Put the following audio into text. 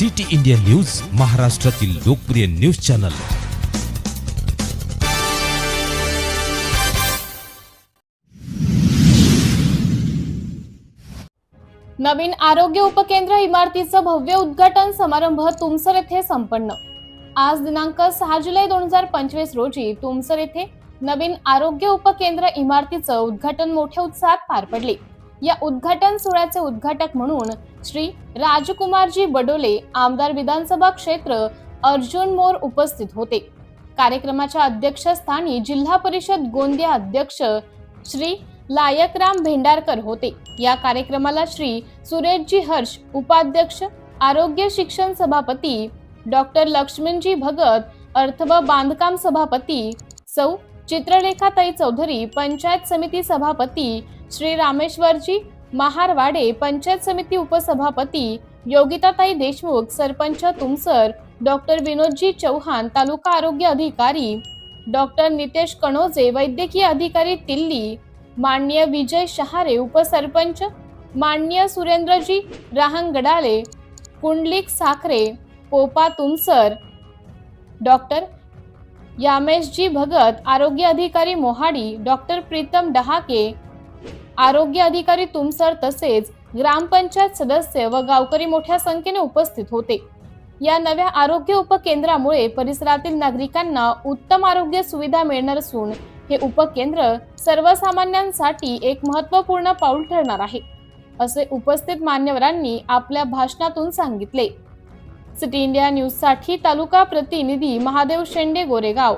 City India news महाराष्ट्रातील लोकप्रिय news channel. नवीन आरोग्य उपकेंद्र इमारतीचं भव्य उद्घाटन समारंभ तुमसर येथे संपन्न. आज दिनांक सहा जुलै दोन हजार पंचवीस रोजी तुमसर येथे नवीन आरोग्य उपकेंद्र इमारतीचं उद्घाटन मोठ्या उत्साहात पार पडले. या उद्घाटन सोहळ्याचे उद्घाटक म्हणून श्री राजकुमारजी बडोले आमदार विधानसभा क्षेत्र अर्जुन मोर उपस्थित होते. कार्यक्रमाच्या अध्यक्षस्थानी जिल्हा परिषद गोंदिया अध्यक्ष श्री लायकराम भेंडारकर होते. या कार्यक्रमाला श्री सुरेशजी हर्ष उपाध्यक्ष आरोग्य शिक्षण सभापती डॉक्टर लक्ष्मणजी भगत अर्थ व बांधकाम सभापती सौ चित्रलेखाताई चौधरी पंचायत समिती सभापती श्री रामेश्वरजी महारवाडे पंचायत समिती उपसभापती योगिताताई देशमुख सरपंच तुमसर डॉक्टर विनोदजी चौहान तालुका आरोग्य अधिकारी डॉक्टर नितेश कणोजे वैद्यकीय अधिकारी तिल्ली माननीय विजय शहारे उपसरपंच माननीय सुरेंद्रजी राहंगडाले कुंडलिक साखरे पोपा तुमसर डॉक्टर यामेशजी भगत आरोग्य अधिकारी मोहाडी डॉक्टर प्रीतम डहाके आरोग्य अधिकारी तुमसर तसेच ग्रामपंचायत सदस्य व गावकरी मोठ्या संख्येने उपस्थित होते. या नव्या आरोग्य उपकेंद्रामुळे परिसरातील नागरिकांना उत्तम आरोग्य सुविधा मिळणार असून हे उपकेंद्र सर्वसामान्यांसाठी एक महत्त्वपूर्ण पाऊल ठरणार आहे असे उपस्थित मान्यवरांनी आपल्या भाषणातून सांगितले. सिटी इंडिया न्यूजसाठी तालुका प्रतिनिधी महादेव शेंडे गोरेगाव.